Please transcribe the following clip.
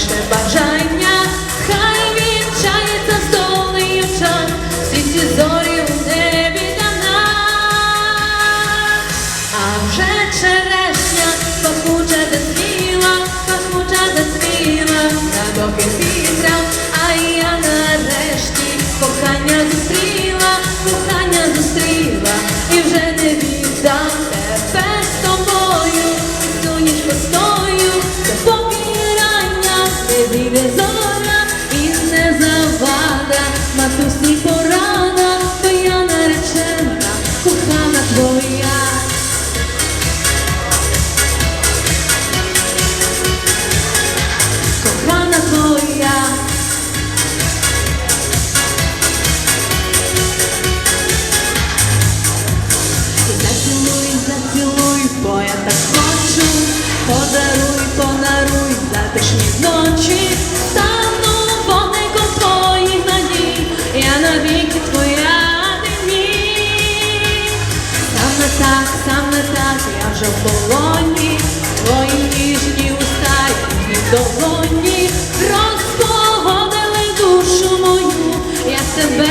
загадай краще бажання, тільки твоя мені. Саме так, саме так, я вже в полоні, твої ніжні уста і долоні розпогодили душу мою, я тебе.